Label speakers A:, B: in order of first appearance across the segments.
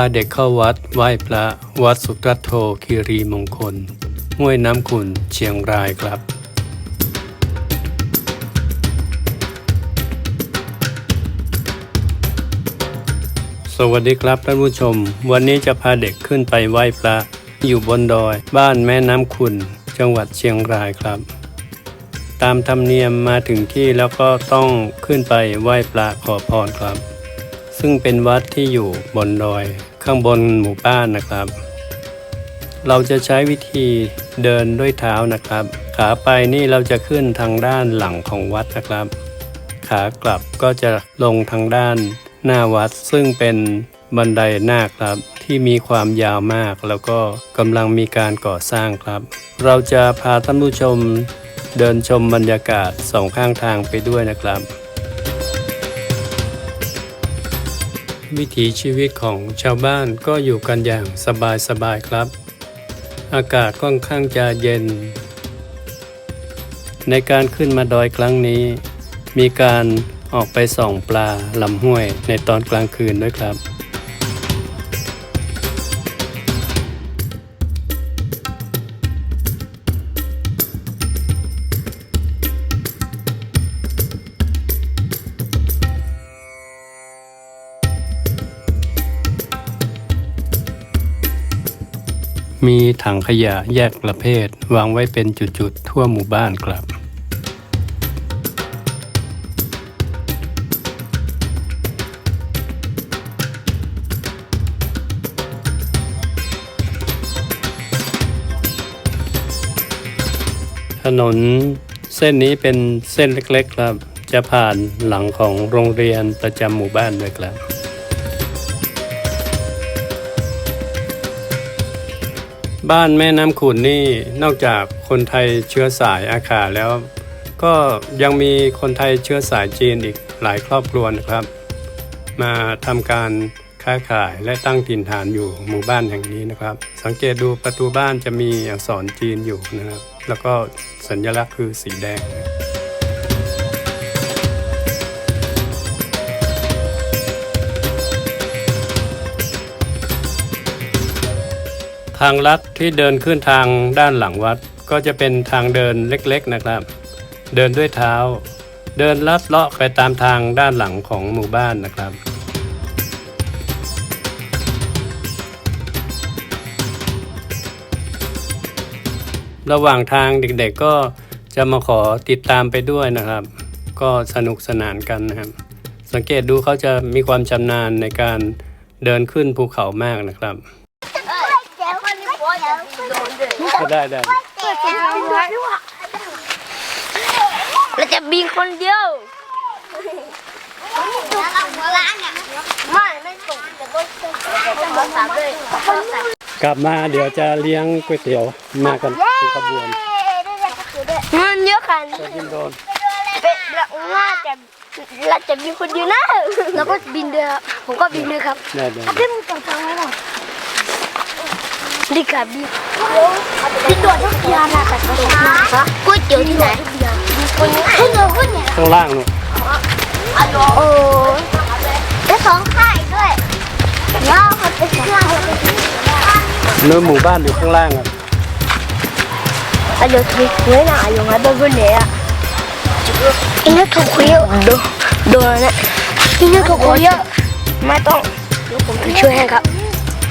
A: าเด็กเข้าวัดไหว้พระวัดสุตรัตโธคีรีมงคลห้วยน้ำขุนเชียงรายครับ สวัสดีครับท่านผู้ชม วันนี้จะพาเด็กขึ้นไปไหว้พระ อยู่บนดอย บ้านแม่น้ำขุนจังหวัดเชียงรายครับ ตามธรรมเนียมมาถึงที่แล้วก็ต้องขึ้นไปไหว้พระขอพรครับ ซึ่งเป็นวัดที่อยู่บนดอยข้างบนหมู่บ้านนะครับ เราจะใช้วิธีเดินด้วยเท้านะครับ ขาไปนี่เราจะขึ้นทางด้านหลังของวัดนะครับ ขากลับก็จะลงทางด้านหน้าวัด ซึ่งเป็นบันไดนาคครับที่มีความยาวมาก แล้วก็กำลังมีการก่อสร้างครับ เราจะพาท่านผู้ชมเดินชมบรรยากาศสองข้างทางไปด้วยนะครับ วิถีชีวิตของชาวบ้านก็อยู่กันอย่างสบายสบายครับ อากาศค่อนข้างจะเย็น ในการขึ้นมาดอยครั้งนี้ มีการออกไปส่องปลาลำห้วยในตอนกลางคืนด้วยครับ มีถังขยะแยกประเภท วางไว้เป็นจุดๆ ทั่วหมู่บ้านครับ ถนนเส้นนี้เป็นเส้นเล็กๆครับ จะผ่านหลังของโรงเรียนประจำหมู่บ้านด้วยครับ บ้านแม่น้ำขุนนี่นอกจากคนไทยเชื้อสายอาขาแล้ว ก็ยังมีคนไทยเชื้อสายจีนอีกหลายครอบครัวนะครับ มาทำการค้าขายและตั้งถิ่นฐานอยู่หมู่บ้านแห่งนี้นะครับ สังเกตดูประตูบ้านจะมีอักษรจีนอยู่นะครับ แล้วก็สัญลักษณ์คือสีแดงางลัดที่เดินขึ้นทางด้านหลังวัด ก็จะเป็นทางเดินเล็กๆนะครับ เดินด้วยเท้า เดินลัดเลาะไปตามทางด้านหลังของหมู่บ้านนะครับระหว่างทางเด็กๆก็จะมาขอติดตามไปด้วยนะครับ ก็สนุกสนานกันนะครับ สังเกตดูเขาจะมีความชำนาญในการเดินขึ้นภูเขามากนะครับ ได้ได้
B: เราจะบินคนเดียวไม่ไม่ตกแต่ก็ต้องสามเลย
A: กลับมาเดี๋ยวจะเลี้ยงก๋วยเตี๋ยวมากันเป็นขบวน
B: เงินเยอะค่ะ
A: จะยินโดน
B: เป็นเราน่าจะเราจะบินคนเดียวนะแล้วก็บินเดือผมก็บินด้วยครับ
A: ได้ได้
B: พี่มึงจังจังไว้หน่อย ดีกับบินบินตัวทุกยานนะแต่ก็ต้องฮะก๋วยเตี๋ยวที่ไหนคนนี้คนเดียวคนเนี่ย
A: ข้างล่างนู่น
B: โอ้ได้สองค่ายด้วยแล้วเขาเป็นค่าย
A: เนื้อหมู่บ้านอยู่ข้างล่างอะ
B: อายุที่คุยนะอายุงั้นเป็นคนเนี้ยอินเนอร์ถูกคุยดูดูนะอินเนอร์ถูกคุยไม่ต้องเดี๋ยวผมจะช่วยให้ครับอินเนอร์ถูกคุย
A: ใจล้มนะ
B: ครับเพื่อนคนเดียวก็จะถ้าอินเนอร์ถูกคุยนี่คืออันนี้ถ้าลุงบอกถูกคุยนี่จะซื้อโดนให้ใช่ไหม
A: เออ
B: เขาบอกว่าลุงบอกถ้าเก่งเนี่ยตายได้เลยเสืออะไรคุณนี่คุณหนูครับ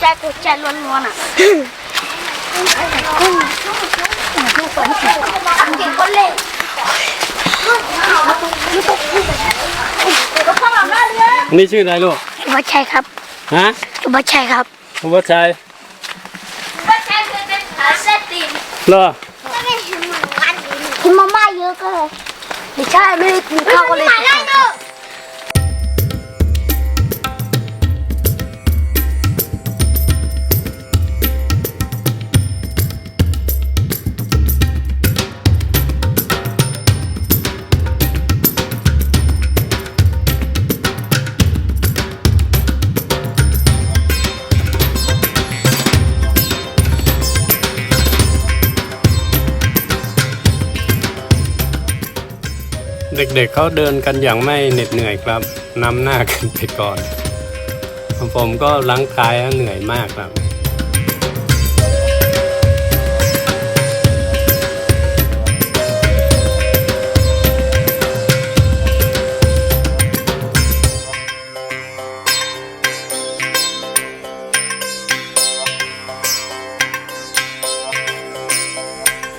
A: ดี๋ยวซื้อให้หมด
B: ใจล้วนๆอะทุกคนเก่งคนเล่น
A: นี่ชื่ออะไรลูก
B: สุภาชัยครับ
A: ฮะ
B: สุภาชัยครับ
A: คุณวัชชัย
B: สุภาชัยเคยเป็นขาเซตติน
A: เหรอ
B: กินมาม่าเยอะก็เลยไม่ใช่ไม่ได้กินข้าวก็เลย เด็
A: กๆเขาเดินกันอย่างไม่เหน็ดเหนื่อยครับนำหน้ากันไปก่อนผมก็ล้างกายแล้วเหนื่อยมากครับ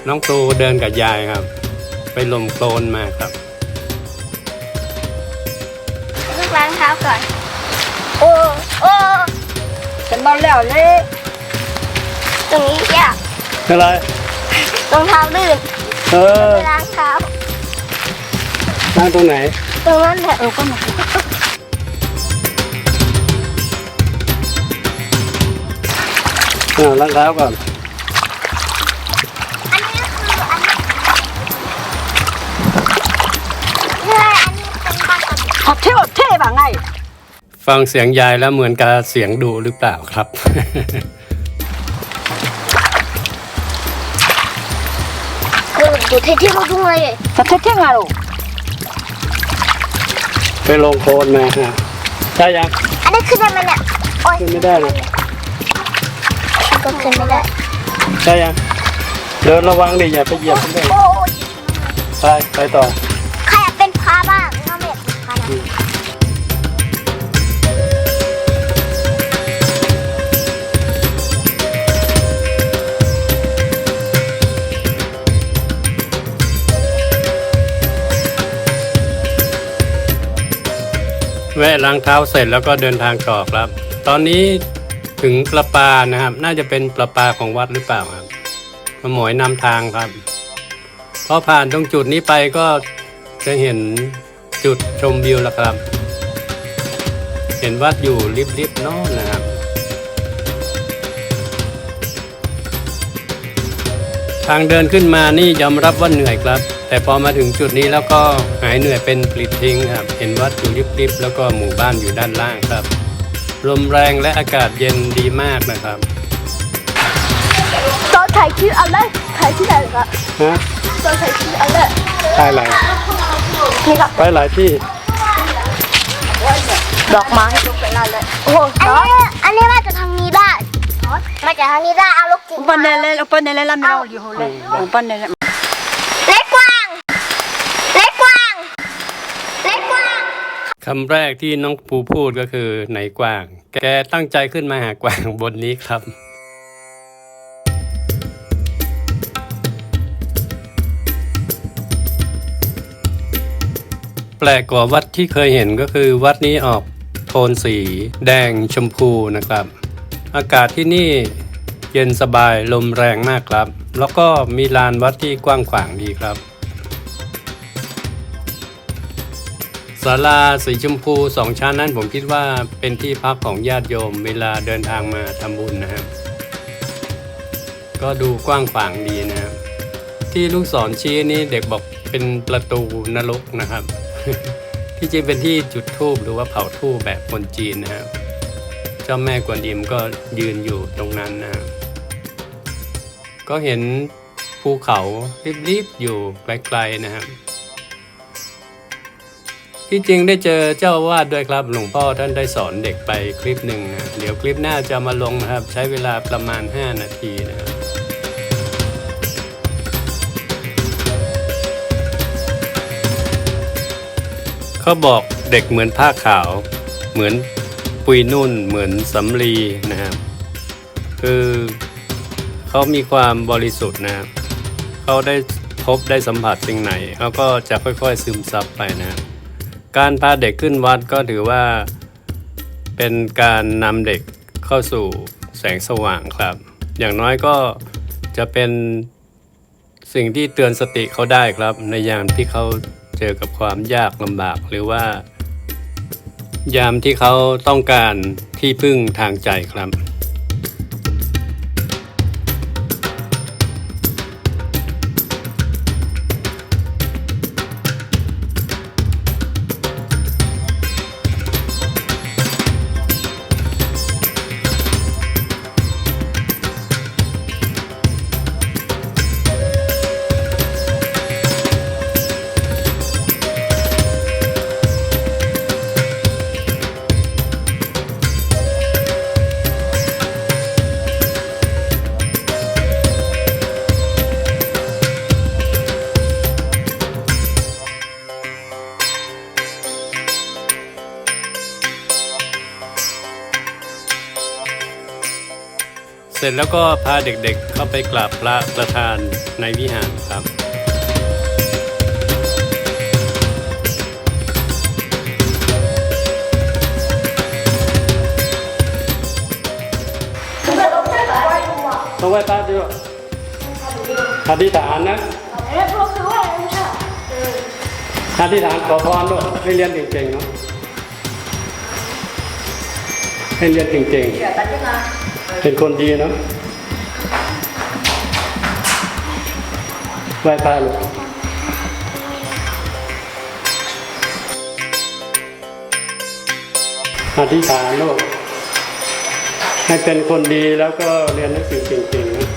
A: น้องตูเดินกับยายครับ ไปลมโคลนมาครับา
B: งเท้าก่อน โอ้โอ้
C: ฉันบอกแล้วเลย
B: ตรงนี้ยาก
A: อะไร
B: รองเท้าลื่น
A: เออ
B: ไปล้างเท้า
A: นั่งตรงไหน
B: ตรงนั้นแหละ
C: เออก็มา
A: อ่าล้างเท้าก่อน
B: อันนี้คืออันนี้ใช่อันนี้เป็นบ้านกับ
C: ขอเท่เท่ แบบไง
A: ฟังเสียงยายแล้วเหมือนกับเสียงดุหรือเปล่าครับ
B: คือดูเท่ที่เราดูเลย
C: จะเท่เท่ไงลูก
A: ไปลงโคลนมาฮะใช่ยัง
B: อันนี้ขึ้นได้ไหมเนี่ยโอ้ย
A: ขึ้นไม่ได้เลย
B: ก็ขึ้นไม่ได้
A: ใช่ยัง เดินระวังดิอย่าไปเหยียบมันเลย
B: โอ้ย
A: ไปไปต่อ แวะล้างเท้าเสร็จแล้วก็เดินทางต่อครับ ตอนนี้ถึงประปานะครับ น่าจะเป็นประปาของวัดหรือเปล่าครับมาหมอยนำทางครับพอผ่านตรงจุดนี้ไปก็จะเห็นจุดชมวิวแล้วครับ เห็นวัดอยู่ริบๆโน้นนะครับ ทางเดินขึ้นมานี่ยอมรับว่าเหนื่อยครับ แต่พอมาถึงจุดนี้แล้วก็หายเหนื่อยเป็นปลิดทิ้งครับ เห็นวัดอยู่ริบๆแล้วก็หมู่บ้านอยู่ด้านล่างครับ ลมแรงและอากาศเย็นดีมากนะครับ
B: ตอนถ่ายคลิปอะไรถ่ายที่ไหนครับ
A: ฮะ
B: ตอนถ่ายคลิปอะไร
A: ไปหลาย
B: นี่ครับ
A: ไปหลายที่
C: ดอกไม้
B: โอ้โหอันนี้อันนี้มาจากทางนี้ได้มาจากทางนี้ได้เอาลูกจริง
C: อุปนเนลอุปนเนลไม่เอาอยู่เลยอุปนเนล
B: เล็กกว้างเล็กกว้างเล็กกว้าง
A: คำแรกที่น้องปูพูดก็คือไหนกว้าง แกตั้งใจขึ้นมาหากวางบนนี้ครับ แปลกกว่าวัดที่เคยเห็นก็คือวัดนี้ออกโทนสี แดงชมพูนะครับ อากาศที่นี่เย็นสบายลมแรงมากครับ แล้วก็มีลานวัดที่กว้างขวางดีครับ ศาลาสีชมพูสองชั้นนั้นผมคิดว่าเป็นที่พักของญาติโยมเวลาเดินทางมาทำบุญนะครับ ก็ดูกว้างขวางดีนะครับ ที่ลูกศรชี้นี้เด็กบอกเป็นประตูนรกนะครับ ที่จริงเป็นที่จุดธูปหรือว่าเผาธูปแบบคนจีนนะครับ เจ้าแม่กวนอิมก็ยืนอยู่ตรงนั้นนะครับก็เห็นภูเขาริบๆอยู่ไกลๆนะครับ ที่จริงได้เจอเจ้าวาดด้วยครับ หลวงพ่อท่านได้สอนเด็กไปคลิปหนึ่งนะเดี๋ยวคลิปหน้าจะมาลงนะครับ ใช้เวลาประมาณ 5 นาทีนะครับเขาบอกเด็กเหมือนผ้าขาว เหมือนปุยนุ่น เหมือนสำลีนะครับ คือเขามีความบริสุทธิ์นะครับเขาได้พบได้สัมผัสสิ่งไหนเขาก็จะค่อยๆซึมซับไปนะครับ การพาเด็กขึ้นวัดก็ถือว่า เป็นการนำเด็กเข้าสู่แสงสว่างครับ อย่างน้อยก็จะเป็นสิ่งที่เตือนสติเขาได้ครับ ในยามที่เขาเจอกับความยากลำบากหรือว่า ยามที่เขาต้องการที่พึ่งทางใจครับ เสร็จแล้วก็พาเด็กๆเข้าไปกราบพระประธานในวิหารครับต้องไหว้พระด้วยอธิษฐานนะอธิษฐานขอพรด้วยให้เรียนเก่งๆเนาะให้เรียนเก่งๆ เป็นคนดีเนาะไหว้พระลูกอธิษฐานลูกให้เป็นคนดีแล้วก็เรียนหนังสือเก่งๆนะ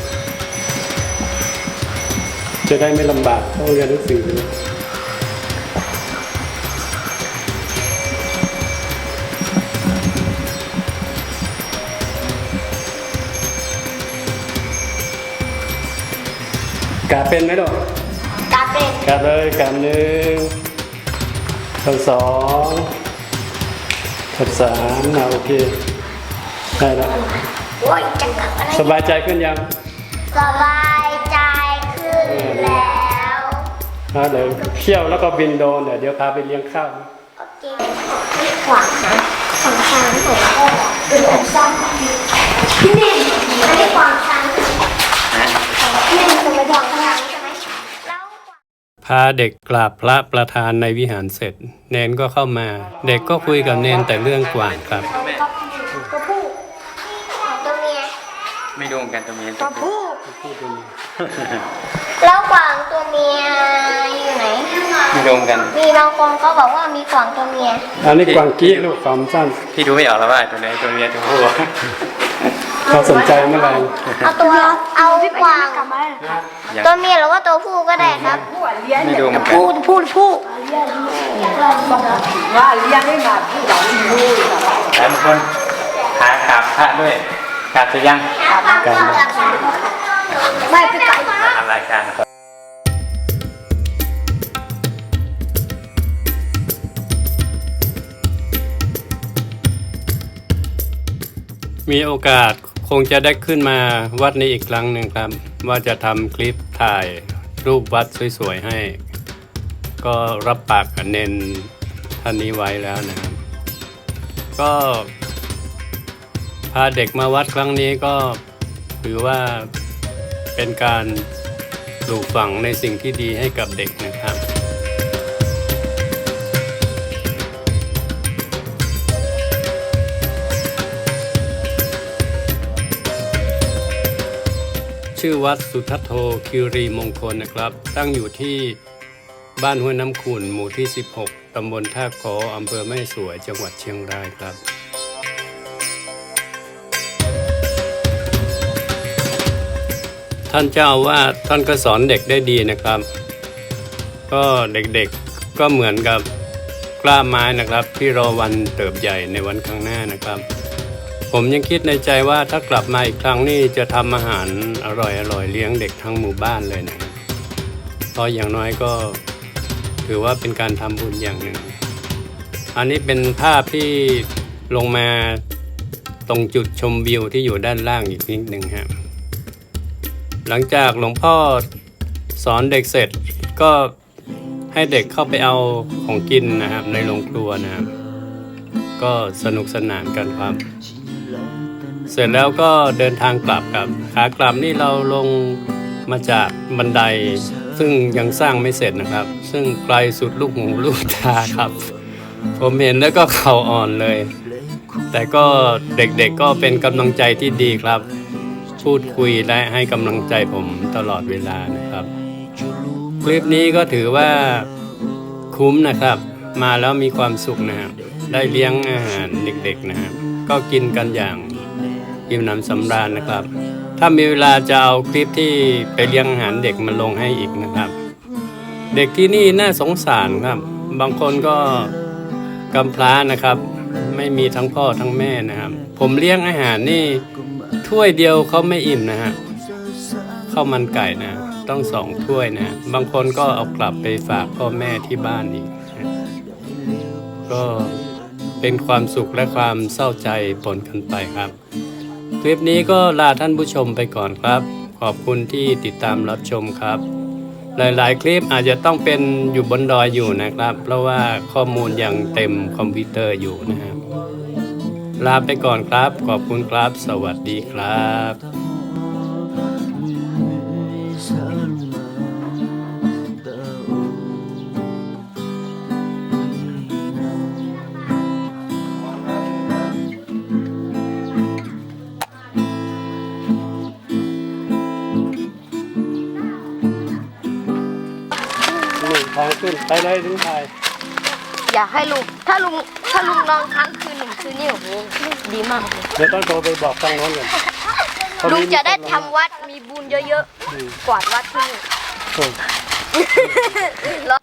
A: จะได้ไม่ลำบากต้องเรียนหนังสือ กาเป็นไหมลูก
B: กาเป็น
A: กาเลยกาหนึ่งกาสองกาสามอะโอเคได้แล้ว
B: โอ้ยจะกลับอะไร
A: สบายใจขึ้นยัง
B: สบายใจขึ้นแล้ว
A: เอาเดี๋ยวเที่ยวแล้วก็บินโดรนเดี๋ยวเดี๋ยวพาไปเลี้ยงข้าว
B: โอเคขวางนะขวางทางผมก็เป็นของซ่อมพี่นิ่มอันนี้ขวางทาง พี่นิ่มจะไปขวางทางใช่ไหมแล้ว
A: พาเด็กกราบพระประธานในวิหารเสร็จ เนนก็เข้ามา เด็กก็คุยกับเนนแต่เรื่องกว่างครับ
B: ตัวผู้ตัวเมีย
D: ไม่รู้เหมือนกันตัวเมีย
B: ตัวผู้แล้วกวางตัวเมียอยู่ไหน
D: ไม่รู้เหมือนกัน
B: มีบางคนเขาบอกว่ามีกวางตัวเมีย
A: อันนี้กวางกี้ลูกความสั้น
D: พี่ดูไม่ออกแล้วว่าตัวไหนตัวเมียตัวผู้
A: เขาสนใจเมื่อไหร่
B: เอาตัวเอากวางตัวเมียหรือว่าตัวผู้ก็ได้ครับ
D: ไม่รู้เหมือนกัน
C: ผู้ผู้ผู้ว่าเลี้ยงได้มาผู้เราไม่รู้
D: แล้วบางคนขากราบพระด้วยกราบจะยัง
A: การ
B: ไม่ไปไกล
D: มาทำรายการ
A: มีโอกาสค งจะได้ขึ้นมาวัดนี้อีกครั้งหนึ่งครับ ว่าจะทำคลิปถ่ายรูปวัดสวยๆให้ ก็รับปากกับเนนท่านนี้ไว้แล้วนะครับ ก็พาเด็กมาวัดครั้งนี้ก็ถือว่าเป็นการปลูกฝังในสิ่งที่ดีให้กับเด็กนะครับ ชื่อวัดสุทัศโธคิรีมงคลนะครับ ตั้งอยู่ที่บ้านห้วยน้ำขุ่นหมู่ที่ 16 ตำบลท่าคออำเภอแม่สวยจังหวัดเชียงรายครับท่านเจ้าว่าท่านก็สอนเด็กได้ดีนะครับ ก็เด็กๆก็เหมือนกับกล้าไม้นะครับ ที่รอวันเติบใหญ่ในวันข้างหน้านะครับ ผมยังคิดในใจว่าถ้ากลับมาอีกครั้งนี่จะทำอาหารอร่อยๆเลี้ยงเด็กทั้งหมู่บ้านเลยนะเพราะอย่างน้อยก็ถือว่าเป็นการทำบุญอย่างหนึ่ง อันนี้เป็นภาพที่ลงมาตรงจุดชมวิวที่อยู่ด้านล่างอีกนิดหนึ่งครับหลังจากหลวงพ่อสอนเด็กเสร็จก็ให้เด็กเข้าไปเอาของกินนะครับในโรงครัวนะครับ ก็สนุกสนานกันครับ เสร็จแล้วก็เดินทางกลับครับขากลับนี่เราลงมาจากบันได ซึ่งยังสร้างไม่เสร็จนะครับ ซึ่งไกลสุดลูกหูลูกตาครับ ผมเห็นแล้วก็เข่าอ่อนเลย แต่ก็เด็กๆก็เป็นกำลังใจที่ดีครับ พูดคุยและให้กำลังใจผมตลอดเวลานะครับ คลิปนี้ก็ถือว่าคุ้มนะครับ มาแล้วมีความสุขนะครับได้เลี้ยงอาหารเด็กๆนะครับก็กินกันอย่าง อิ่มหนำสำราญนะครับ ถ้ามีเวลาจะเอาคลิปที่ไปเลี้ยงอาหารเด็กมาลงให้อีกนะครับ เด็กที่นี่น่าสงสารครับ บางคนก็กำพร้านะครับ ไม่มีทั้งพ่อทั้งแม่นะครับ ผมเลี้ยงอาหารนี่ถ้วยเดียวเขาไม่อิ่มนะฮะข้าวมันไก่นะ ต้องสองถ้วยนะ บางคนก็เอากลับไปฝากพ่อแม่ที่บ้านอีก ก็เป็นความสุขและความเศร้าใจปนกันไปครับ คลิปนี้ก็ลาท่านผู้ชมไปก่อนครับ ขอบคุณที่ติดตามรับชมครับ หลายๆ คลิปอาจจะต้องเป็นอยู่บนดอยอยู่นะครับ เพราะว่าข้อมูลยังเต็มคอมพิวเตอร์อยู่นะครับ ลาไปก่อนครับ ขอบคุณครับ สวัสดีครับ ไปเลยถึงไทย
B: อยากให้ลุงถ้าลุงถ้าลุงนอนค้างคืนหนึ่งคืนนี่โอ้โหดีมากเลย
A: เดี๋ยวต้องโทรไปบอกทางโน้นก่อน
B: ลุงจะได้ทำวัดมีบุญเยอะๆ กวาดวัดที่นี่
A: โอ้
B: แล้ว